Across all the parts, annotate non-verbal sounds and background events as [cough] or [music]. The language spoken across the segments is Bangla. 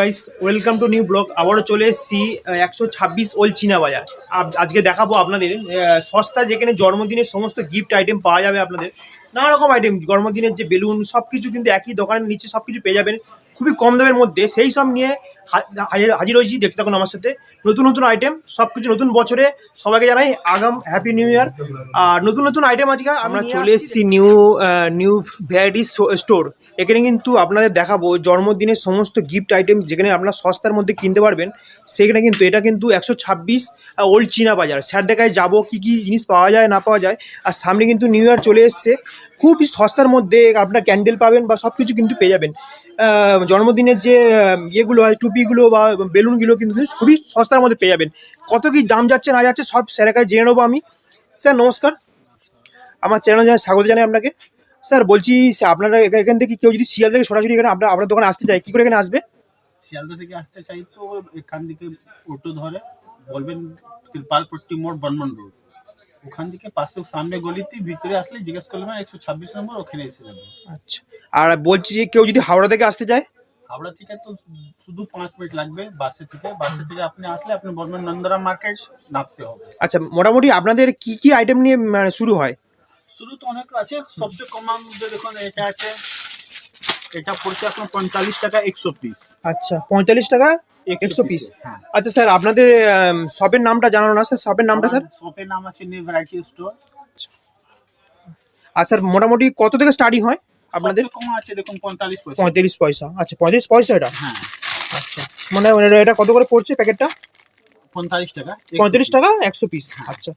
Guys welcome to new blog আবারও চলে এসছি একশো ছাব্বিশ ওল চীনা বাজার। আজকে দেখাবো আপনাদের সস্তা যেখানে জন্মদিনের সমস্ত গিফট আইটেম পাওয়া যাবে আপনাদের। নানা রকম আইটেম জন্মদিনের যে বেলুন সব কিছু কিন্তু একই দোকানের নিচে সব কিছু পেয়ে যাবেন। খুবই কম দামের মধ্যে, সেই সব নিয়ে হাজির হাজির হয়েছি দেখতে থাকুন আমার সাথে। নতুন নতুন আইটেম সব কিছু নতুন বছরে সবাইকে জানাই আগাম হ্যাপি নিউ ইয়ার আর নতুন নতুন আইটেম আজকে আমরা চলে এসেছি নিউ নিউ ভ্যারাইটি স্টোর এখানে কিন্তু আপনাদের দেখাবো জন্মদিনের সমস্ত গিফট আইটেম যেখানে আপনার সস্তার মধ্যে কিনতে পারবেন। সেখানে কিন্তু এটা কিন্তু একশো ছাব্বিশ ওল্ড চীনা বাজার। স্যার দেখায় যাব কী কী জিনিস পাওয়া যায় না পাওয়া যায়। আর সামনে কিন্তু নিউ ইয়ার চলে এসছে। খুবই সস্তার মধ্যে আপনার ক্যান্ডেল পাবেন বা সব কিছু কিন্তু পেয়ে যাবেন। জন্মদিনের যে ইয়েগুলো হয় টুপিগুলো বা বেলুনগুলো কিন্তু খুবই সস্তার মধ্যে পেয়ে যাবেন। কত কি দাম যাচ্ছে না যাচ্ছে সব স্যারের কাছে জেনে নেব আমি। স্যার নমস্কার। আমার চ্যানেল জানাই স্বাগত জানাই আপনাকে। স্যার বলছি আপনারা এখান থেকে কেউ যদি শিয়াল থেকে সরাসরি এখানে আপনার আপনার দোকানে আসতে চায় কী করে এখানে আসবে? শিয়ালদা থেকে আসতে চাই তো এখান থেকে অটো ধরে বলবেন তিরপালপট্টি মোড় বর্মন রোড। ওখান থেকে পাশে সামনে গলিতে ভিতরে আসলে জিজ্ঞেস করবেন একশো ছাব্বিশ নম্বর ওখানে এসে যাবে। আচ্ছা। আর বলছি যে কেউ যদি হাওড়া থেকে আসতে চায়? হাওড়া থেকে তো শুধু পাঁচ মিনিট লাগবে বাসে থেকে। বাসে থেকে আপনি আসলে আপনি বলবেন নন্দরা মার্কেট নামতে হবে। আচ্ছা মোটামুটি আপনাদের কি কি আইটেম নিয়ে মানে শুরু হয়? শুরু তো অনেক আছে। সবচেয়ে কমার মধ্যে দেখুন এটা আছে। এটা পড়ছে আপনার পঁয়তাল্লিশ টাকা একশো পিস আচ্ছা পঁয়তাল্লিশ টাকা একশো পিস হ্যাঁ। আচ্ছা স্যার আপনাদের শপের নামটা জানানো না স্যার? শপের নামটা স্যার? শপের নাম আছে নিউ ভ্যারাইটি স্টোর আর স্যার মোটামুটি কত থেকে স্টার্টিং হয়? আপনাদের কমা আছে দেখুন পঁয়তাল্লিশ পয়সা। পঁয়ত্রিশ পয়সা। আচ্ছা পঁয়ত্রিশ পয়সা এটা? হ্যাঁ। আচ্ছা। মানে এটা কত করে পড়ছে প্যাকেটটা? পঁয়তাল্লিশ টাকা। পঁয়ত্রিশ টাকা একশো পিস আচ্ছা।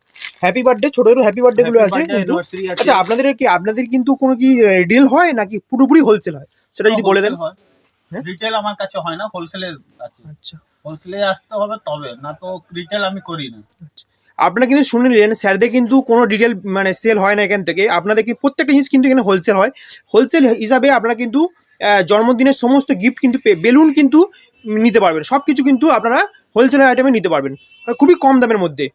হ্যাপি বার্থডে ছোট ছোট হ্যাপি বার্থডে গুলো আছে কিন্তু আচ্ছা আপনাদের কি আপনাদের কিন্তু কোনো কি ডিল হয় নাকি পুরোপুরি হোলসেল হয়? সেটা যদি বলে দেন। হ্যাঁ? রিটেল আমার কাছে হয় না হোলসেলে আছে। আচ্ছা। হোলসেলে আসতে হবে তবে না তো রিটেল আমি করি না। আপনারা কিন্তু শুনে নিলেন, স্যারদের কিন্তু কোনো ডিটেল মানে সেল হয় না এখান থেকে। আপনাদের কি প্রত্যেকটা জিনিস কিন্তু এখানে হোলসেল হয়। হোলসেল হিসাবে আপনারা কিন্তু জন্মদিনের সমস্ত গিফট কিন্তু বেলুন কিন্তু নিতে পারবেন। সব কিছু কিন্তু আপনারা হোলসেল আইটেমে নিতে পারবেন। খুবই কম দামের মধ্যে।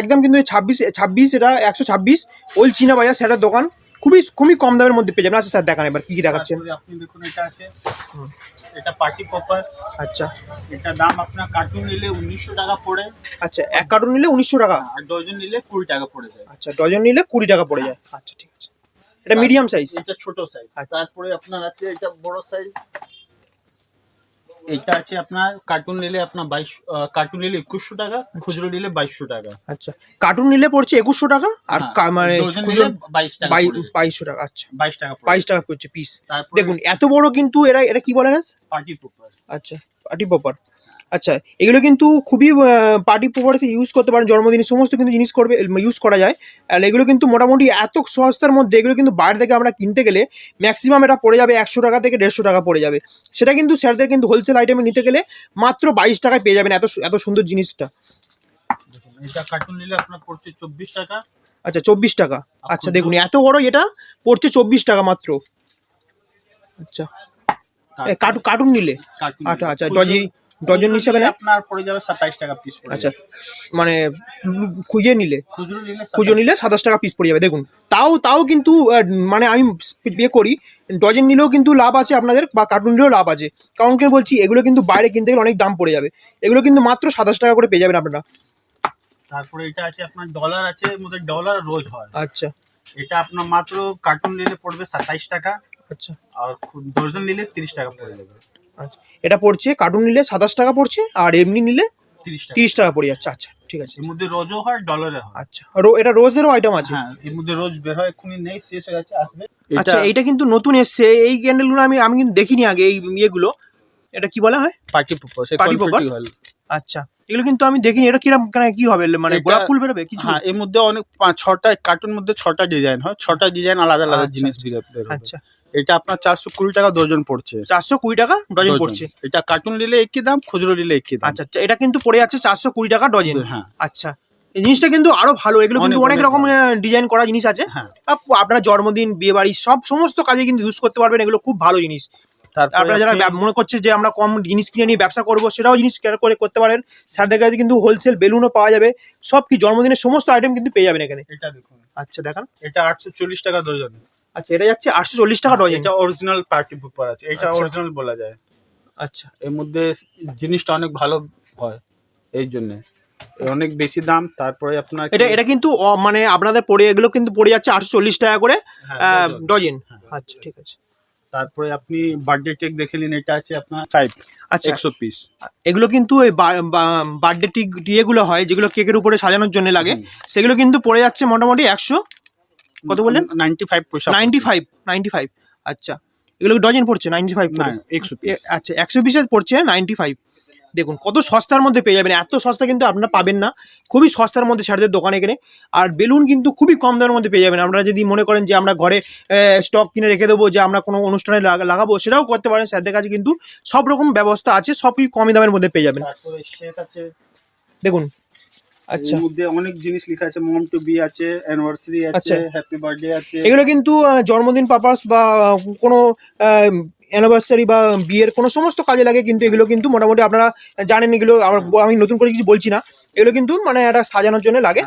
একদম কিন্তু ছাব্বিশ ছাব্বিশ এটা একশো ছাব্বিশ ওল চীনা বাজার স্যারের দোকান। খুবই খুবই কম দামের মধ্যে পেয়ে যাবেন। আচ্ছা স্যার, দেখান এবার, কী কী দেখাচ্ছেন? আপনি দেখুন, এটা আছে। এটা পার্টি পপার আচ্ছা। এটা দাম আপনার কার্টুন নিলে উনিশশো টাকা পড়ে। আচ্ছা এক কার্টুন নিলে উনিশশো টাকা? আর ডজন নিলে কুড়ি টাকা পড়ে যায়। আচ্ছা ডজন নিলে কুড়ি টাকা পড়ে যায়। আচ্ছা ঠিক আছে। এটা মিডিয়াম সাইজ এটা ছোট সাইজ আচ্ছা। তারপরে আপনার আছে এটা বড় সাইজ এটা আছে আপনার কার্টুন নিলে আপনার বাইশ কার্টুন নিলে একুশশো টাকা খুচরো নিলে বাইশশো টাকা। আচ্ছা কার্টুন নিলে পড়ছে একুশশো টাকা? আর হ্যাঁ, মানে খুচরো বাইশ টাকা। বাইশশো টাকা আচ্ছা। বাইশ টাকা বাইশ টাকা পড়ছে পিস দেখুন এত বড় কিন্তু এরা এটা কি বলে না? পার্টি পপার আচ্ছা পার্টি পপার আচ্ছা এগুলো কিন্তু খুবই পার্টি পপারতে ইউজ করতে পারেন জন্মদিনে সমস্ত কিন্তু জিনিস করবে ইউজ করা যায়। আর এগুলো কিন্তু মোটামুটি এত সস্তার মধ্যে এগুলো কিন্তু বাইরে থেকে আমরা কিনতে গেলে ম্যাক্সিমাম এটা পড়ে যাবে একশো টাকা থেকে দেড়শো টাকা পড়ে যাবে। সেটা কিন্তু স্যারদের কিন্তু হোলসেল আইটেমে নিতে গেলে মাত্র বাইশ টাকায় পেয়ে যাবেন এত এত সুন্দর জিনিসটা। এটা কার্টুন নিলে আপনার পড়ছে চব্বিশ টাকা। আচ্ছা চব্বিশ টাকা। আচ্ছা দেখুন এত বড় এটা পড়ছে চব্বিশ টাকা মাত্র। আচ্ছা। কার্টুন কার্টুন নিলে। আচ্ছা আচ্ছা ডজন হিসাবে না? আপনার পড়ে যাবে সাতাইশ টাকা পিস পড়ে আচ্ছা মানে খুঁজে নিলে? খুচরো নিলে খুঁজো নিলে সাতাশ টাকা পিস পড়ে যাবে। দেখুন তাও তাও কিন্তু মানে আমি বিয়ে করি ডজন নিলেও কিন্তু লাভ আছে আপনাদের বা কার্টুন নিলেও লাভ আছে। কারণ কি বলছি এগুলো কিন্তু বাইরে কিনতে গেলে অনেক দাম পড়ে যাবে। এগুলো কিন্তু মাত্র সাতাশ টাকা করে পেয়ে যাবেন আপনারা। তারপরে এটা আছে আপনার ডলার আছে মধ্যে ডলার রোজ হয়। আচ্ছা। এটা আপনার মাত্র কার্টুন নিলে পড়বে সাতাইশ টাকা। আচ্ছা। আর ডজন নিলে তিরিশ টাকা পড়ে যাবে। আচ্ছা। এটা পড়ছে কার্টুন নিলে সাতাশ টাকা পড়ছে আর এমনি নিলে তিরিশ টাকা। পড়ে যাচ্ছে। আচ্ছা ঠিক আছে। এর মধ্যে রোজও হয় ডলারে হয়। আচ্ছা রো- এটা রোজেরও আইটেম আছে? হ্যাঁ এর মধ্যে রোজ বের হয় এক্ষুনি নেই শেষ হয়ে গেছে আসবে। আচ্ছা এইটা কিন্তু নতুন এসছে। এই ক্যান্ডেলগুলো আমি আমি কিন্তু দেখিনি আগে এই ইয়েগুলো। এটা কি বলা হয়? পার্টি পপার সে Party আচ্ছা এগুলো কিন্তু আমি দেখিনি। এটা কিরম কেন কি হবে? মানে গোলাপ ফুল বেরোবে? কিছু? হ্যাঁ এর মধ্যে অনেক পাঁচ ছটা কার্টুন মধ্যে ছটা ডিজাইন হয়। ছটা ডিজাইন আলাদা আলাদা আচ্ছা, জিনিস আচ্ছা। বের- বের হবে। আচ্ছা। এটা আপনার চারশো কুড়ি টাকা ডজন পড়ছে। চারশো কুড়ি টাকা ডজন। পড়ছে। এটা কার্টুন নিলে একই দাম খুচরো নিলে একই দাম। আচ্ছা আচ্ছা এটা কিন্তু পড়ে যাচ্ছে চারশো কুড়ি টাকা ডজন। হ্যাঁ। আচ্ছা এই জিনিসটা কিন্তু আরও ভালো এগুলো কিন্তু অনেক, রকম ডিজাইন করা জিনিস আছে। হ্যাঁ। আপনার জন্মদিন বিয়ে বাড়ি সব সমস্ত কাজে কিন্তু ইউজ করতে পারবেন এগুলো খুব ভালো জিনিস। তারপরে আপনারা যারা মনে করছে যে আমরা কম জিনিস কিনে নিয়ে ব্যবসা করব সেটাও জিনিস করে করতে পারেন। স্যারদের কাছে কিন্তু হোলসেল বেলুনও পাওয়া যাবে। সব কি জন্মদিনের সমস্ত আইটেম কিন্তু পেয়ে যাবেন এখানে। এটা দেখুন। আচ্ছা দেখান। এটা আটশো চল্লিশ টাকা ডজন। আচ্ছা এটা যাচ্ছে আটশো চল্লিশ টাকা ডজন। এটা অরিজিনাল পার্টি পেপার আছে। এটা আচ্ছা। অরিজিনাল বলা যায়। আচ্ছা। এর মধ্যে জিনিসটা অনেক ভালো হয় এই জন্যে। অনেক বেশি দাম তারপরে আপনার এটা এটা কিন্তু মানে আপনাদের পড়ে এগুলো কিন্তু পড়ে যাচ্ছে আটশো চল্লিশ টাকা করে হ্যাঁ, ডজন। হ্যাঁ। আচ্ছা ঠিক আছে। তারপরে আপনি বার্থডে কেক দেখে নিন এটা আছে আপনার ফাইভ আচ্ছা। একশো পিস এগুলো কিন্তু ওই বার্থডে টিক ইয়েগুলো হয় যেগুলো কেকের উপরে সাজানোর জন্য লাগে। সেগুলো কিন্তু পড়ে যাচ্ছে মোটামুটি একশো কত বললেন? নাইনটি ফাইভ পয়সা নাইনটি ফাইভ নাইনটি ফাইভ আচ্ছা এগুলো ডজন পড়ছে? নাইনটি ফাইভ একশো আচ্ছা একশো পিসের পড়ছে নাইনটি ফাইভ দেখুন কত সস্তার মধ্যে পেয়ে যাবেন। এত সস্তা কিন্তু আপনারা পাবেন না। খুবই সস্তার মধ্যে স্যারদের দোকানে এখানে। আর বেলুন কিন্তু খুবই কম দামের মধ্যে পেয়ে যাবেন। আপনারা যদি মনে করেন যে আমরা ঘরে স্টক কিনে রেখে দেবো যে আমরা কোনো অনুষ্ঠানে লাগাবো সেটাও করতে পারেন। স্যারদের কাছে কিন্তু সব রকম ব্যবস্থা আছে সবই কমই দামের মধ্যে পেয়ে যাবেন। দেখুন আচ্ছা। মধ্যে অনেক জিনিস লেখা আছে মম টু বি আছে অ্যানিভার্সারি আচ্ছা। আছে হ্যাপি বার্থডে আছে। এগুলো কিন্তু জন্মদিন পারপাস বা কোনো অ্যানিভার্সারি বা বিয়ের কোনো সমস্ত কাজে লাগে কিন্তু এগুলো কিন্তু মোটামুটি আপনারা জানেন এগুলো আমি নতুন করে কিছু বলছি না। এগুলো কিন্তু মানে একটা সাজানোর জন্য লাগে।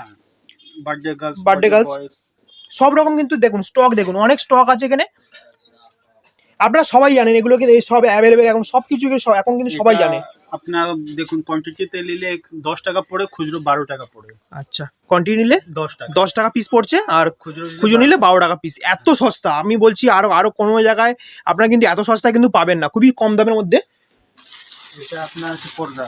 Birthday girls Birthday girls। সব রকম কিন্তু দেখুন স্টক দেখুন অনেক স্টক আছে এখানে। আপনারা সবাই জানেন এগুলো কিন্তু এই সব অ্যাভেলেবেল এখন সব কিছু সব- এখন কিন্তু সবাই জানে। আপনার দেখুন কোয়ান্টিটিতে নিলে দশ টাকা পড়ে খুচরো বারো টাকা পড়ে আচ্ছা কন্টিনিউ নিলে দশ টাকা দশ টাকা পিস পড়ছে আর খুচরো খুচরো নিলে বারো টাকা পিস এত সস্তা আমি বলছি আরও আরও কোনো জায়গায় আপনারা কিন্তু এত সস্তা কিন্তু পাবেন না খুবই কম দামের মধ্যে এটা আপনার আছে পর্দা।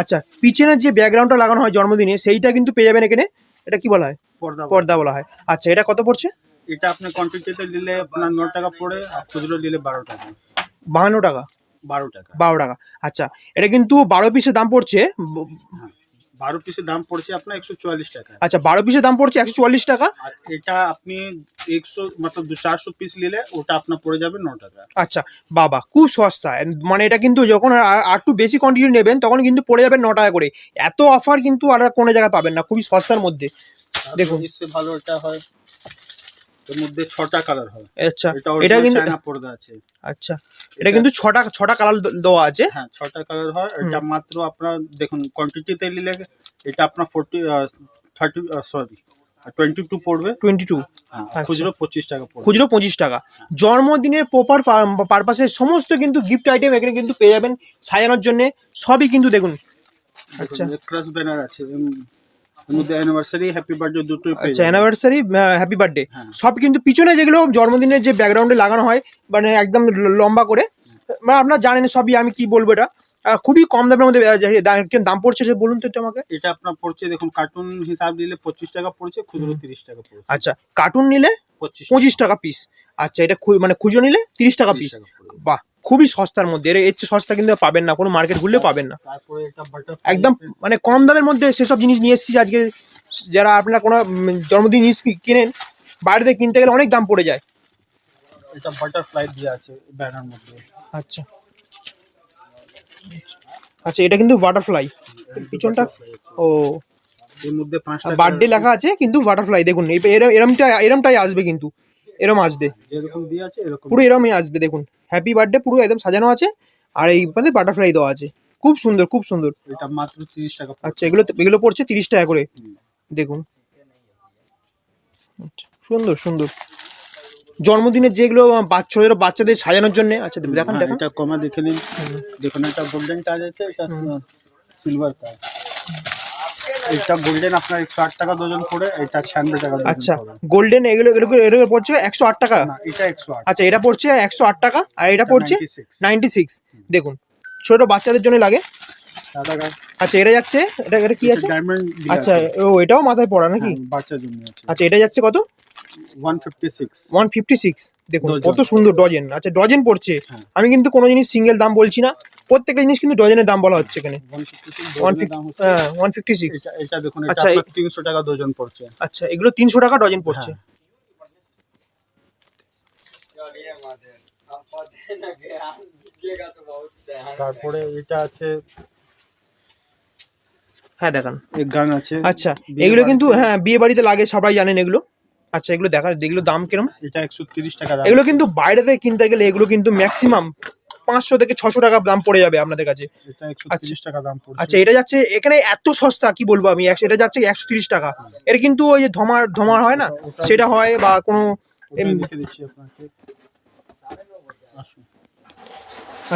আচ্ছা পিছনের যে ব্যাকগ্রাউন্ডটা লাগানো হয় জন্মদিনে সেইটা কিন্তু পেয়ে যাবেন এখানে। এটা কি বলা হয়? পর্দা পর্দা বলা হয়। আচ্ছা এটা কত পড়ছে? এটা আপনার কোয়ান্টিটিতে নিলে আপনার ন টাকা পড়ে আর খুচরো নিলে বারো টাকা। বাহান্ন টাকা। বারো টাকা। বারো টাকা। আচ্ছা এটা কিন্তু বারো পিসের দাম পড়ছে হ্যাঁ বারো পিসের দাম পড়ছে আপনার একশো চুয়াল্লিশ টাকা। আচ্ছা বারো পিসের দাম পড়ছে একশো চুয়াল্লিশ টাকা। আর এটা আপনি একশো মতলব চারশো পিস নিলে ওটা আপনার পড়ে যাবে ন টাকা। আচ্ছা বাবা খুব সস্তা। মানে এটা কিন্তু যখন আর- একটু বেশি কোয়ান্টিটি নেবেন তখন কিন্তু পড়ে যাবে ন টাকা করে। এত অফার কিন্তু আর কোনো জায়গায় পাবেন না খুবই সস্তার মধ্যে। দেখুন। ভালো এটা হয়। এর মধ্যে ছটা কালার হয়। আচ্ছা এটা কিন্তু চায়না পর্দা আছে। আচ্ছা এটা কিন্তু ছটা ছটা কালার দেওয়া আছে। হ্যাঁ ছটা কালার হয়। এটা মাত্র আপনার দেখুন কোয়ান্টিটিতে নিলে এটা আপনার forty thirty sorry twenty two পড়বে। টোয়েন্টি টু হ্যাঁ, আচ্ছা। খুচরো পঁচিশ টাকা খুচরো পঁচিশ টাকা। জন্মদিনের প্রপার পারপাসে সমস্ত কিন্তু গিফট আইটেম এখানে কিন্তু পেয়ে যাবেন। সাজানোর জন্য সবই কিন্তু দেখুন। আচ্ছা। ক্রাস ব্যানার আছে। অ্যানিভার্সারি হ্যাপি বার্থডে দুটোই আচ্ছা অ্যানিভার্সারি হ্যাপি বার্থডে। সব কিন্তু পিছনে যেগুলো জন্মদিনের যে ব্যাকগ্রাউন্ডে লাগানো হয় মানে একদম লম্বা করে মানে আপনারা জানেন সবই আমি কি বলব এটা। খুবই কম দামের মধ্যে আহ, দাম পড়ছে সে বলুন তো একটু আমাকে। এটা আপনার পড়ছে দেখুন কার্টুন হিসাব দিলে পঁচিশ টাকা পড়ছে খুচরো তিরিশ টাকা পড়ছে। আচ্ছা কার্টুন নিলে পঁচিশ টাকা। পিস আচ্ছা এটা মানে খুচরো নিলে তিরিশ টাকা পিস বাহ খুবই সস্তার মধ্যে। এর চেয়ে সস্তা কিন্তু পাবেন না কোনো মার্কেট ঘুরলে পাবেন না। একদম মানে কম দামের মধ্যে সেসব জিনিস নিয়ে এসেছি আজকে। যারা আপনারা কোনো জন্মদিন জিনিস কিনেন বাইরে থেকে কিনতে গেলে অনেক দাম পড়ে যায়। এটা বাটারফ্লাই দিয়ে আছে ব্যানার মধ্যে। আচ্ছা। আচ্ছা এটা কিন্তু বাটারফ্লাই পিছনটা ও। এর মধ্যে পাঁচটা বার্থডে লেখা আছে কিন্তু বাটারফ্লাই দেখুন এরমটা এরমটাই আসবে কিন্তু। এরম আসবে। পুরো এরমই আসবে দেখুন। হ্যাপি বার্থডে পুরো একদম সাজানো আছে। আর এই মানে বাটারফ্লাই দেওয়া আছে। খুব সুন্দর খুব সুন্দর। এটা মাত্র তিরিশ টাকা আচ্ছা এগুলো এগুলো পড়ছে তিরিশ টাকা করে। দেখুন। আচ্ছা, সুন্দর সুন্দর। জন্মদিনের যেগুলো বাচ্চাদের বাচ্চাদের সাজানোর জন্য আচ্ছা দেখান হ্যাঁ, দেখান। এটা কমা দেখে নিন। দেখুন এটা গোল্ডেন টাচ আছে এটা সিলভার টাচ এটা গোল্ডেন আপনার একশো আট টাকা ডজন পড়ে এটা ছিয়ানব্বই টাকা আচ্ছা গোল্ডেন এগুলো এগুলো এগুলো পড়ছে একশো আট টাকা? না এটা একশো আচ্ছা এটা পড়ছে একশো আট টাকা আর এটা পড়ছে 96 নাইনটি সিক্স দেখুন ছোট বাচ্চাদের জন্য লাগে। আচ্ছা এটা যাচ্ছে এটা এটা কি আছে? আচ্ছা ও এটাও মাথায় পড়া নাকি? বাচ্চার জন্য আচ্ছা এটা যাচ্ছে কত? One fifty six one fifty six দেখুন কত সুন্দর ডজেন আচ্ছা ডজেন পড়ছে। হ্যাঁ। আমি কিন্তু কোনো জিনিস সিঙ্গেল দাম বলছি না। প্রত্যেকটা জিনিস কিন্তু ডজনের দাম বলা হচ্ছে এখানে। ওয়ান ফিফটি সিক্স হ্যাঁ আচ্ছা, তিনশো টাকা ডজন পড়ছে। আচ্ছা এগুলো তিনশো টাকা ডজন পড়ছে। হ্যাঁ। তারপরে এটা আছে হ্যাঁ দেখান। গান আছে। আচ্ছা এগুলো কিন্তু হ্যাঁ বিয়ে বাড়িতে লাগে সবাই জানেন এগুলো। আচ্ছা এগুলো দেখার এগুলো দাম কিরম? এটা একশো তিরিশ টাকা দাম। এগুলো কিন্তু বাইরে থেকে কিনতে গেলে এগুলো কিন্তু ম্যাক্সিমাম পাঁচশো থেকে ছশো টাকা দাম পড়ে যাবে আপনাদের কাছে। আচ্ছা। এটা যাচ্ছে এখানে এত সস্তা কি বলব আমি? এটা যাচ্ছে একশো তিরিশ টাকা। এর কিন্তু ওই যে ধমার ধমার হয় না? সেটা হয় বা কোনো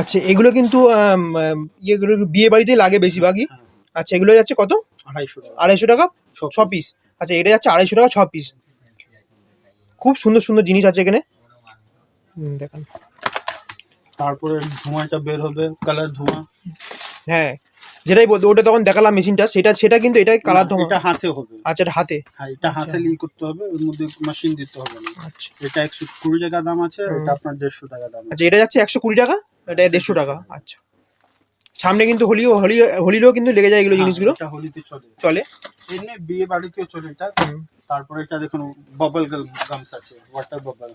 আচ্ছা এগুলো কিন্তু ইয়েগুলো বিয়ে বাড়িতে লাগে বেশিরভাগই। হ্যাঁ। আচ্ছা এগুলো যাচ্ছে কত? আড়াইশো আড়াইশো টাকা? ছ পিস আচ্ছা এটা যাচ্ছে আড়াইশো টাকা ছ পিস খুব সুন্দর সুন্দর জিনিস আছে এখানে। দেখান। তারপরে ধোঁয়াটা বের হবে কালার ধোঁয়া। হ্যাঁ যেটাই বলতো ওটা তখন দেখালাম মেশিনটা সেটা সেটা কিন্তু এটাই কালার ধোঁয়া। এটা হাতে হবে। আচ্ছা এটা হাতে? হ্যাঁ এটা হাতে লিঙ্ক করতে হবে ওর মধ্যে মেশিন দিতে হবে না। আচ্ছা। এটা একশো কুড়ি টাকা দাম আছে এটা আপনার দেড়শো টাকা দাম আচ্ছা এটা যাচ্ছে একশো কুড়ি টাকা এটা দেড়শো টাকা। আচ্ছা। সামনে কিন্তু হোলিও হোলি হোলিরও কিন্তু লেগে যায় এগুলো হ্যাঁ, জিনিসগুলো। এটা হোলিতে চলে। চলে। এমনি বিয়ে বাড়িতেও চলে এটা। তারপরে এটা দেখুন বাবল গামস আছে ওয়াটার বাবল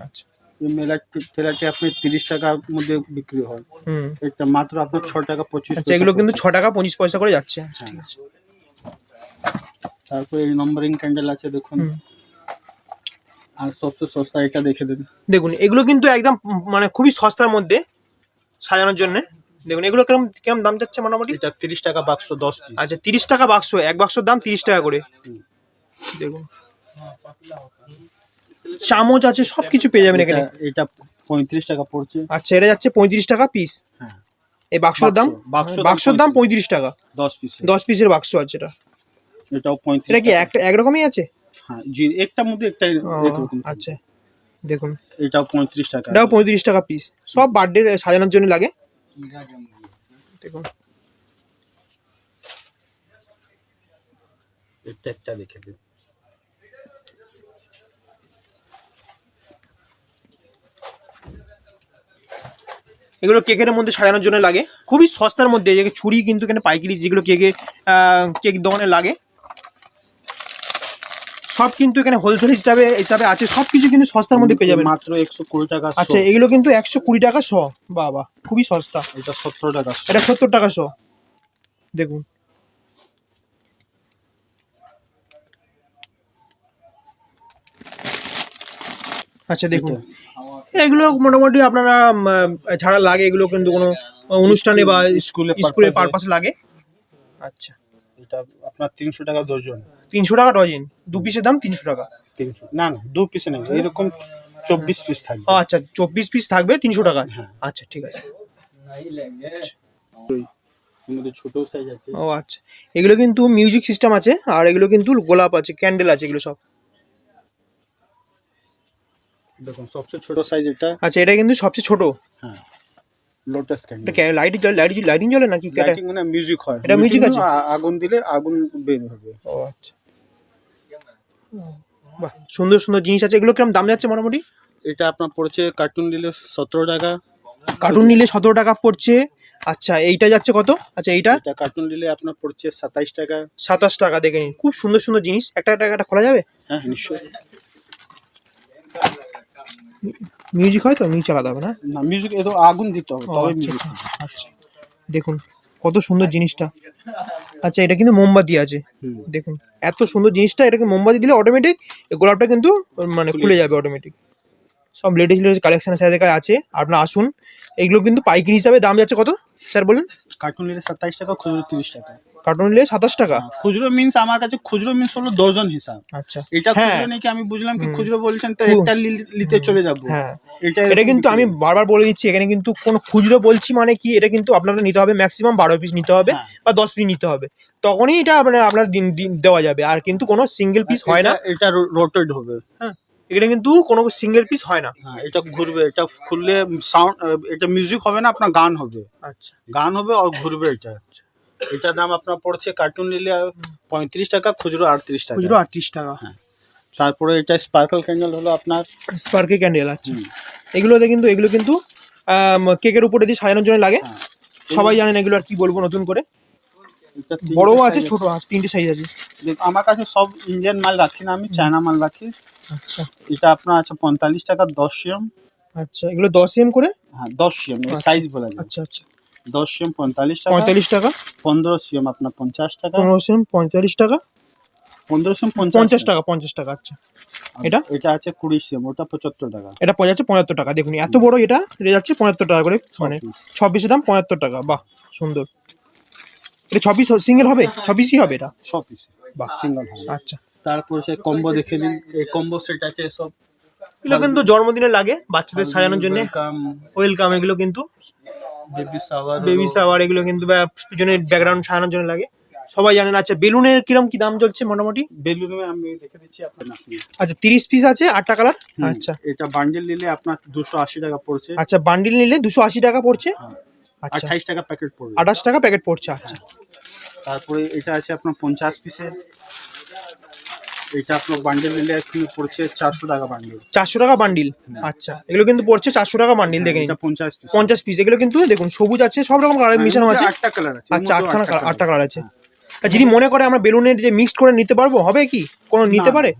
আচ্ছা। এই মেলা ঠেলাটি আপনি তিরিশ টাকার মধ্যে বিক্রি হয়। হুম। এটা মাত্র আপনার ছ টাকা পঁচিশ আচ্ছা এগুলো কিন্তু ছ টাকা পঁচিশ পয়সা করে যাচ্ছে। আচ্ছা, হ্যাঁ। ঠিক আছে। তারপরে নম্বরিং ক্যান্ডেল আছে দেখুন। আর সবচেয়ে সস্তা এটা দেখে দিন। দেখুন এগুলো কিন্তু একদম মানে খুবই সস্তার মধ্যে সাজানোর জন্য। দেখুন এগুলো কিরম কিরম দাম যাচ্ছে মোটামুটি? এটা তিরিশ টাকা বাক্স দশ পিস আচ্ছা তিরিশ টাকা বাক্স এক বাক্সর দাম তিরিশ টাকা করে। দেখুন। চামচ আছে সব কিছু পেয়ে যাবেন এখানে। এটা- পঁয়ত্রিশ টাকা পড়ছে। আচ্ছা এটা যাচ্ছে পঁয়ত্রিশ টাকা পিস হ্যাঁ। এই বাক্সর দাম বাক্স দাম বাক্সর দাম পঁয়ত্রিশ। টাকা। দশ পিস দশ পিসের বাক্স আছে এটা। এটাও পঁয়ত্রিশ এটা কি। একটা একরকমই আছে? হ্যাঁ জি একটার মধ্যে একটাই আচ্ছা দেখুন। এটাও পঁয়ত্রিশ টাকা। এটাও পঁয়ত্রিশ টাকা পিস সব বার্থডে সাজানোর জন্য লাগে। দেখুন। এটা একটা দেখে দিন। এগুলো কেকের মধ্যে সাজানোর জন্য লাগে। খুবই সস্তার মধ্যে যে ছুরি কিন্তু এখানে পাইকারি যেগুলো কেকে কেক দোকানে লাগে। সব কিন্তু এখানে হোলসেল হিসাবে হিসাবে আছে সব কিছু কিন্তু সস্তার মধ্যে পেয়ে যাবেন। মাত্র একশো কুড়ি টাকা আচ্ছা এগুলো কিন্তু একশো কুড়ি টাকা শ। বাবা খুবই সস্তা। এটা সত্তর টাকা এটা সত্তর টাকা শ। দেখুন। আচ্ছা দেখুন। এগুলো মোটামুটি আপনারা ছাড়া লাগে এগুলো কিন্তু কোনো অনুষ্ঠানে বা স্কুলে স্কুলের পারপাসে লাগে। আচ্ছা। এটা আপনার তিনশো টাকা ডজন তিনশো টাকা ডজন। দু পিসের দাম তিনশো টাকা। তিনশো। না না দু পিসে নেই। এরকম চব্বিশ পিস থাকবে। ও আচ্ছা চব্বিশ পিস থাকবে তিনশো টাকা। হ্যাঁ। আচ্ছা ঠিক আছে। ও আচ্ছা। এগুলো কিন্তু মিউজিক সিস্টেম আছে আর এগুলো কিন্তু গোলাপ আছে ক্যান্ডেল আছে এগুলো সব। দেখুন সবচেয়ে ছোট সাইজ এটা। আচ্ছা এটা কিন্তু সবচেয়ে ছোট। হ্যাঁ। Lotus candle light light lighting জ্বলে নাকি? এটা লাইটিং মানে মিউজিক হয়। এটা আছে? আগুন দিলে আগুন বের হবে। ও আচ্ছা। বাহ সুন্দর সুন্দর জিনিস আছে। এগুলো কীরকম দাম যাচ্ছে মোটামুটি? এটা আপনার পড়ছে কার্টুন নিলে সতেরো টাকা। কার্টুন নিলে সতেরো টাকা পড়ছে। আচ্ছা এইটা যাচ্ছে কত? আচ্ছা এইটা? এটা কার্টুন নিলে আপনার পড়ছে সাতাইশ টাকা। সাতাশ টাকা দেখে নিন। খুব সুন্দর সুন্দর জিনিস। একটা একটা খোলা যাবে? হ্যাঁ নিশ্চয়ই। মিউজিক হয় তো? মিউজিক চালাতে হবে না? না মিউজিক এ তো আগুন দিতে হবে তবে মিউজিক আচ্ছা, আচ্ছা। দেখুন। কত সুন্দর জিনিসটা। আচ্ছা এটা কিন্তু মোমবাতি আছে। দেখুন এত সুন্দর জিনিসটা এটাকে মোমবাতি দিলে অটোমেটিক গোলাপটা কিন্তু মানে খুলে যাবে অটোমেটিক সব লেটেস্ট লেটেস্ট কালেকশন সাথে আছে। আপনার আসুন। এগুলো কিন্তু পাইকারি হিসাবে দাম যাচ্ছে কত? স্যার বলুন। কার্টুন নিলে সাতাইশ টাকা খুব তিরিশ টাকা। কার্টুন নিলে সাতাশ টাকা। খুচরো মিন্স আমার কাছে খুচরো মিন্স হলো ডজন হিসাব। আচ্ছা। এটা হ্যাঁ। খুচরো নাকি আমি বুঝলাম কি খুচরো বলছেন তো একটা নিতে চলে যাব। হ্যাঁ। এটা এটা কিন্তু আমি বারবার বলে দিচ্ছি এখানে কিন্তু কোনো খুচরো বলছি মানে কি এটা কিন্তু আপনাকে নিতে হবে ম্যাক্সিমাম বারো পিস নিতে হবে হ্যাঁ। বা দশ পিস নিতে হবে। তখনই এটা আপনার আপনার দিন দেওয়া যাবে। আর কিন্তু কোনো সিঙ্গেল পিস হয় না। এটা রোটেট হবে। হ্যাঁ। এখানে কিন্তু কোনো সিঙ্গেল পিস হয় না। হ্যাঁ এটা ঘুরবে এটা খুললে সাউন্ড এটা মিউজিক হবে না আপনার গান হবে। আচ্ছা। গান হবে আর ঘুরবে এটা। এটার দাম আপনার পড়ছে কার্টুন নিলে পঁয়ত্রিশ টাকা খুচরো আটত্রিশ টাকা। খুচরো আটত্রিশ টাকা। হ্যাঁ। তারপরে এটা স্পার্কল ক্যান্ডেল হলো আপনার স্পার্কে ক্যান্ডেল আছে হুম, এগুলোতে কিন্তু এগুলো কিন্তু কেকের উপরে দিয়ে সাজানোর জন্য লাগে। হ্যাঁ। সবাই জানেন এগুলো আর কি বলব নতুন করে। এটা বড়ও আছে ছোট আছে তিনটে সাইজ আছে। আমার কাছে সব ইন্ডিয়ান মাল রাখি না আমি চায়না মাল রাখি। আচ্ছা। এটা আপনার আছে পঁয়তাল্লিশ টাকা দশ সিএম আচ্ছা এগুলো দশ এম করে? হ্যাঁ দশ সিএম আচ্ছা। সাইজ বলা যায়। আচ্ছা আচ্ছা। দশ সিএম পঁয়তাল্লিশ টাকা পঁয়তাল্লিশ টাকা। পনেরো সিএম আপনার পঞ্চাশ টাকা। পনেরো পঁয়তাল্লিশ টাকা। পনেরো সিএম পঞ্চাশ টাকা। পঞ্চাশ টাকা আচ্ছা। এটা? এটা আছে কুড়ি সিএম ওটা পঁচাত্তর টাকা। এটা পড়ে যাচ্ছে পঁয়াত্তর টাকা। দেখুন এত বড় এটা রে যাচ্ছে পঁয়াত্তর টাকা করে মানে ছাব্বিশের দাম পঁয়াত্তর টাকা। বাহ সুন্দর। এটা ছাব্বিশ সিঙ্গেল হবে? ছাব্বিশই হবে এটা? বাহ। সিঙ্গল হবে। আচ্ছা। তারপর সে কম্বো দেখে নিন এই কম্বো সেট আছে সব। এগুলো কিন্তু জন্মদিনে লাগে বাচ্চাদের সাজানোর জন্য। ওয়েলকাম এগুলো কিন্তু। বেবি শাওয়ার এগুলো কিন্তু পিছনে ব্যাকগ্রাউন্ড সাজানোর জন্য লাগে। সবাই জানেন আচ্ছা বেলুনের কিরম কি দাম চলছে মোটামুটি? বেলুন আমি দেখে দিচ্ছি আপনার আচ্ছা তিরিশ পিস আছে আটটা কালার আচ্ছা। এটা বান্ডেল নিলে আপনার দুশো আশি টাকা পড়ছে। আচ্ছা বান্ডিল নিলে দুশো আশি টাকা পড়ছে? হ্যাঁ। আচ্ছা। আঠাইশ টাকা প্যাকেট পড়বে। আঠাশ টাকা প্যাকেট পড়ছে আচ্ছা। তারপরে এটা আছে আপনার পঞ্চাশ পিসের এটা আপনার বান্ডিল নিলে একটু পড়ছে চারশো টাকা বান্ডেল চারশো টাকা বান্ডিল আচ্ছা এগুলো কিন্তু পড়ছে চারশো টাকা বান্ডিল দেখে এটা পঞ্চাশ পিস পঞ্চাশ পিস এগুলো কিন্তু দেখুন সবুজ আছে সব রকম কালার মিশানো আছে। আটটা কালার আছে আচ্ছা আটখানা কালার আটটা কালার আছে। আর যদি মনে করে আমরা বেলুনের যে মিক্সড করে নিতে পারব হবে কি? কোনো নিতে পারে?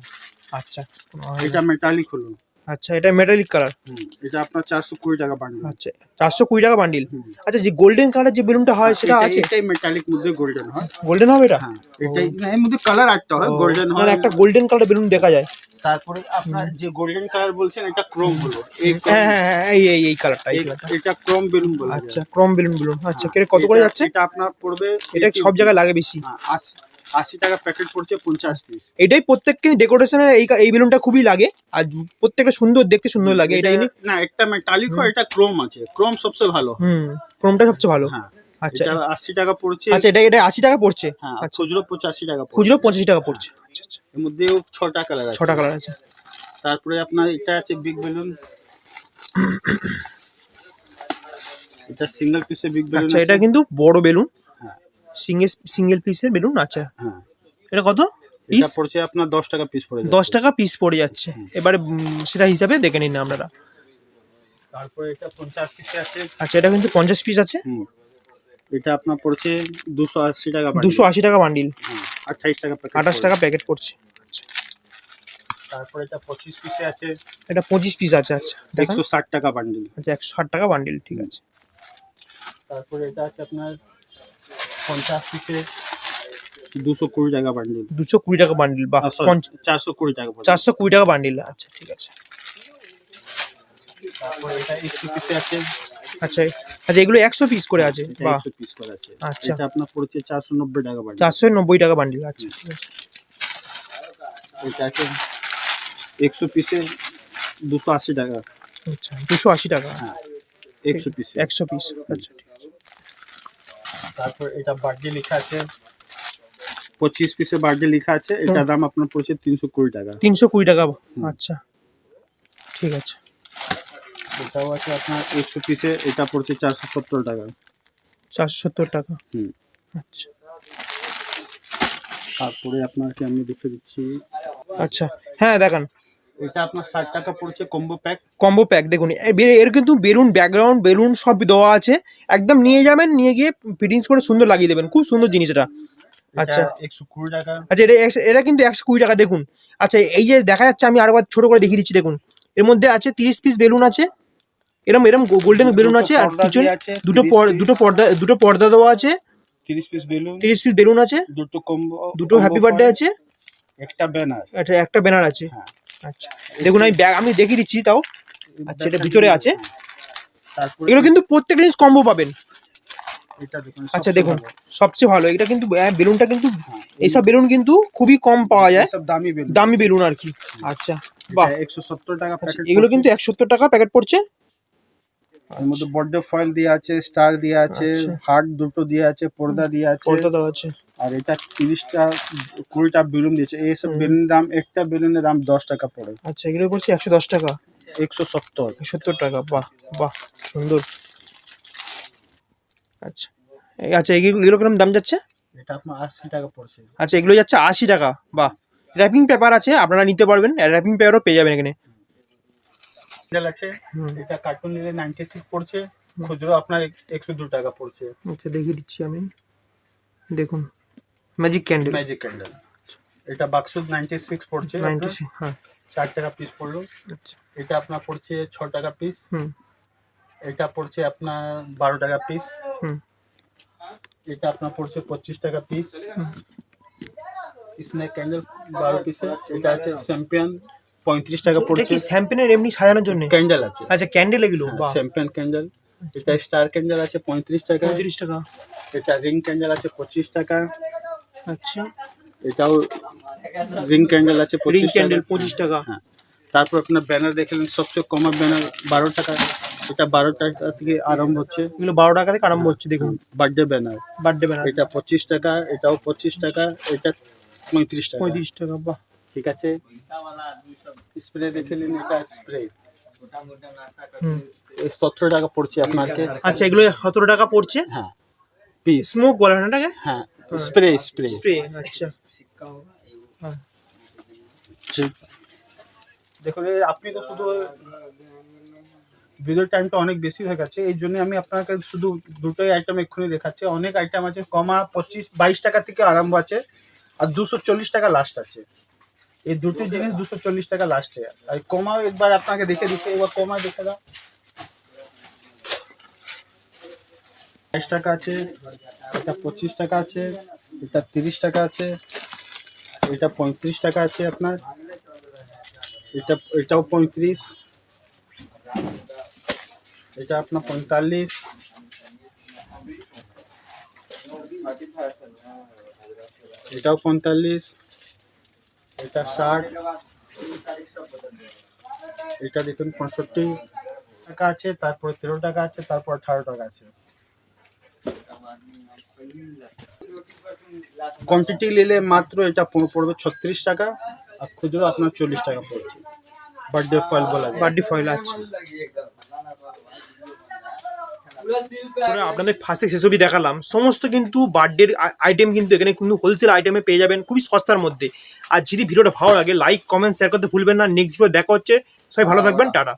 আচ্ছা হয়। এটা মেটালিক হলো। আচ্ছা এটা মেটালিক কালার হুম, এটা আপনার চারশো কুড়ি টাকা বান্ডেল আচ্ছা চারশো কুড়ি টাকা বান্ডিল আচ্ছা যে গোল্ডেন কালার যে বেলুনটা হয় সেটা আছে? এটাই মেটালিক মধ্যে গোল্ডেন হয়। গোল্ডেন হবে এটা? হ্যাঁ এটাই এর মধ্যে কালার একটা হয় গোল্ডেন হয়। মানে একটা গোল্ডেন কালার বেলুন দেখা যায়। তারপরে আপনার যে গোল্ডেন কালার বলছেন এটা ক্রোম হলো। এই হ্যাঁ হ্যাঁ হ্যাঁ এই এই এই কালারটা এটা ক্রোম বেলুন বলে আচ্ছা ক্রম বেলুন বেলুন। আচ্ছা কত করে যাচ্ছে? এটা আপনার পড়বে এটা সব জায়গায় লাগে বেশি? হ্যাঁ, আশি টাকা প্যাকেট পড়ছে পঞ্চাশ পিস এটাই প্রত্যেককে ডেকোরেশনের এই এই বেলুনটা খুবই লাগে। আর প্রত্যেকটা সুন্দর দেখতে সুন্দর লাগে এটা না একটা মেটালিক হয় এটা ক্রোম আছে। ক্রোম সবচেয়ে ভালো। হুম ক্রমটা সবচেয়ে ভালো। হ্যাঁ। আচ্ছা। আশি টাকা পড়ছে। আচ্ছা এটা এটা আশি টাকা পড়ছে? হ্যাঁ আচ্ছা। খুচরো পঁচাশি টাকা খুচরো পঁচাশি টাকা পড়ছে। আচ্ছা আচ্ছা। এর মধ্যেও ছটা কালার আছে ছটা কালার আছে তারপরে আপনার এটা আছে বিগ বেলুন [coughs] এটা সিঙ্গেল পিসে বিগ বেলুন আচ্ছা এটা কিন্তু বড় বেলুন। হ্যাঁ সিঙ্গেল সিঙ্গেল পিসের বেলুন আচ্ছা হ্যাঁ। এটা কত? এটা পিস পড়ছে আপনার দশ টাকা পিস পড়ে দশ টাকা পিস পড়ে যাচ্ছে। এবারে সেটা হিসাবে দেখে নিন আপনারা। তারপরে এটা পঞ্চাশ পিসে আছে। আচ্ছা এটা কিন্তু পঞ্চাশ পিস আছে। এটা আপনার পড়ছে দুশো আশি টাকা দুশো আশি টাকা বান্ডিল আঠাইশ টাকা আঠাশ টাকা প্যাকেট পড়ছে। আচ্ছা। তারপরে এটা পঁচিশ পিসে আছে। এটা পঁচিশ পিস আছে আচ্ছা। একশো ষাট টাকা বান্ডিল আচ্ছা একশো ষাট টাকা বান্ডিল ঠিক আছে। তারপরে এটা আছে আপনার পঞ্চাশ পিসে দুশো কুড়ি টাকা বান্ডিল দুশো কুড়ি টাকা বান্ডিল বা চারশো কুড়ি টাকা। চারশো কুড়ি টাকা বান্ডিল আচ্ছা ঠিক আছে। তারপরে এটা একশো পিসে আছে। আচ্ছা আচ্ছা এগুলো একশো পিস করে আছে বা পিস করে আছে। আচ্ছা। এটা আপনার পড়ছে চারশো নব্বই টাকা বান্ডিল চারশো নব্বই টাকা বান্ডিল আচ্ছা ঠিক আছে। এটা আছে একশো পিসে দুশো আশি টাকা। আচ্ছা দুশো আশি টাকা। হ্যাঁ একশো পিসে একশো পিস আচ্ছা ঠিক তারপর এটা বার্থডে লেখা আছে। পঁচিশ পিসে বার্থডে লেখা আছে এটার দাম আপনার পড়ছে তিনশো কুড়ি টাকা। তিনশো কুড়ি টাকা আচ্ছা। ঠিক আছে। এটাও আছে আপনার একশো পিসে এটা পড়ছে চারশো সত্তর টাকা। চারশো সত্তর টাকা। হুম। আচ্ছা। তারপরে আপনাকে আমি দেখে দিচ্ছি। আচ্ছা। হ্যাঁ দেখান। এটা আপনার ষাট টাকা পড়ছে কম্বো প্যাক কম্বো প্যাক দেখুন এর কিন্তু বেলুন ব্যাকগ্রাউন্ড বেলুন সব দেওয়া আছে। একদম নিয়ে যাবেন নিয়ে গিয়ে ফিটিংস করে সুন্দর লাগিয়ে দেবেন। খুব সুন্দর জিনিস এটা। আচ্ছা। একশো কুড়ি টাকা। আচ্ছা এটা এটা কিন্তু একশো কুড়ি টাকা দেখুন। আচ্ছা এই যে দেখা যাচ্ছে আমি আরেকবার ছোট করে দেখিয়ে দিচ্ছি দেখুন। এর মধ্যে আছে তিরিশ পিস বেলুন আছে। এরম এরম গোল্ডেন বেলুন আছে আর পিছনে আছে, দুটো 30 দুটো পর্দা দুটো পর্দা দেওয়া আছে। তিরিশ পিস বেলুন। তিরিশ পিস বেলুন আছে। দুটো কম্বো দুটো হ্যাপি বার্থডে আছে। একটা ব্যানার আচ্ছা একটা ব্যানার আছে। হ্যাঁ। আচ্ছা। দেখুন আমি ব্যাগ আমি দেখিয়ে দিচ্ছি তাও। আচ্ছা, এটা ভিতরে আছে। এগুলো কিন্তু প্রত্যেক জিনিস কম্বো পাবেন। আচ্ছা দেখুন সবচেয়ে ভালো। এটা কিন্তু আহ, বেলুনটা কিন্তু হ্যাঁ, এইসব বেলুন কিন্তু খুবই কম পাওয়া যায়। দামি বেলুন। দামি বেলুন আর কি। আচ্ছা বাহ। একশো সত্তর টাকা আচ্ছা, প্যাকেট এগুলো কিন্তু একশো সত্তর টাকা প্যাকেট পড়ছে। এর মধ্যে ফয়েল দিয়ে আছে স্টার দিয়ে আছে আচ্ছা। হার্ট দুটো দিয়ে আছে পর্দা দিয়ে আছে। পর্দা দেওয়া আছে। আর এটা তিরিশটা কুড়িটা বেলুন দিয়েছে। এইসব বেলুনের দাম একটা বেলুনের দাম দশ টাকা পড়ে। আচ্ছা এগুলো পড়ছে একশো দশ টাকা? একশো সত্তর। সত্তর টাকা বাহ বাহ সুন্দর। আচ্ছা এই আচ্ছা এগুলো এগুলো কীরকম দাম যাচ্ছে? এটা আপনার আশি টাকা পড়ছে। আচ্ছা এগুলো যাচ্ছে আশি টাকা বাহ। র্যাপিং পেপার আছে আপনারা নিতে পারবেন র্যাপিং পেপারও পেয়ে যাবেন এখানে। আছে। এটা কার্টুন নিলে নাইনটি সিক্স পড়ছে খুচরো আপনার একশো দু টাকা পড়ছে। আচ্ছা দেখিয়ে দিচ্ছি আমি। দেখুন। ম্যাজিক ক্যান্ডেল ম্যাজিক ক্যান্ডেল এটা বাক্স নাইনটি সিক্স পড়ছে নাইনটি হ্যাঁ। চার টাকা পিস পড়ল। আচ্ছা। এটা আপনার পড়ছে ছ টাকা পিস হুম। এটা পড়ছে আপনার বারো টাকা পিস হুম। এটা আপনার পড়ছে পঁচিশ টাকা পিস স্নেক ক্যান্ডেল বারো পিসে এটা আছে চ্যাম্পিয়ন পঁয়ত্রিশ টাকা এটা পড়ছে। কি স্যাম্পেনের এমনি সাজানোর জন্য? ক্যান্ডেল আছে। আচ্ছা ক্যান্ডেল এগুলো বাহ। চ্যাম্পিয়ন ক্যান্ডেল এটা স্টার ক্যান্ডেল আছে পঁয়ত্রিশ টাকা। পঁয়ত্রিশ টাকা। এটা রিং ক্যান্ডেল আছে পঁচিশ টাকা। আচ্ছা। এটাও রিং ক্যান্ডেল আছে রিং ক্যান্ডেল পঁচিশ টাকা। হ্যাঁ। তারপর আপনার ব্যানার দেখলেন সবচেয়ে কমা ব্যানার বারো টাকা। এটা বারো টাকা থেকে আরম্ভ হচ্ছে। এগুলো বারো টাকা থেকে আরম্ভ হচ্ছে দেখুন। বার্থডে ব্যানার বার্থডে ব্যানার এটা পঁচিশ টাকা এটাও পঁচিশ টাকা এটা পঁয়ত্রিশ টাকা। পঁয়ত্রিশ টাকা বাহ। ঠিক আছে? স্প্রে দেখে নিন এটা স্প্রে হুম। সতেরো টাকা পড়ছে আপনাকে। আচ্ছা এগুলো সতেরো টাকা পড়ছে? হ্যাঁ। পিস স্মোক বলে না এটাকে? হ্যাঁ স্প্রে স্প্রে স্প্রে আচ্ছা। হ্যাঁ। ঠিক দেখুন এই আপনি তো শুধু ভিডিও টাইমটা অনেক বেশি হয়ে গেছে এই জন্য আমি আপনাকে শুধু দুটোই আইটেম এক্ষুনি দেখাচ্ছি। অনেক আইটেম আছে কমা পঁচিশ বাইশ টাকা থেকে আরম্ভ আছে আর দুশো চল্লিশ টাকা লাস্ট আছে। এই দুটো জিনিস দুশো চল্লিশ টাকা লাস্টে আর কমাও একবার আপনাকে দেখে দিচ্ছে এবার কমা দেখে দাও। বাইশ টাকা আছে, এটা পঁচিশ টাকা আছে, এটা তিরিশ টাকা আছে, এটা পঁয়ত্রিশ টাকা আছে আপনার, এটা, এটাও পঁয়ত্রিশ, এটা আপনার পঁয়তাল্লিশ, এটাও পঁয়তাল্লিশ, এটা ষাট, এটা দেখুন পঁয়ষট্টি টাকা আছে, তারপরে তেরো টাকা আছে, তারপর আঠারো টাকা আছে। কোয়ান্টিটি নিলে মাত্র এটা পড়বে ছত্রিশ টাকা আর খুচরো আপনার চল্লিশ টাকা পড়ছে। বার্থডে ফয়েল বলা বার্থডে ফয়েল আছে আপনাদের ফার্স্টে সেসবই দেখালাম। সমস্ত কিন্তু বার্থডের আইটেম কিন্তু এখানে কিন্তু হোলসেল আইটেমে পেয়ে যাবেন খুবই সস্তার মধ্যে। আর যদি ভিডিওটা ভালো লাগে লাইক কমেন্ট শেয়ার করতে ভুলবেন না। নেক্সট ভিডিও দেখা হচ্ছে। সবাই ভালো থাকবেন টাটা।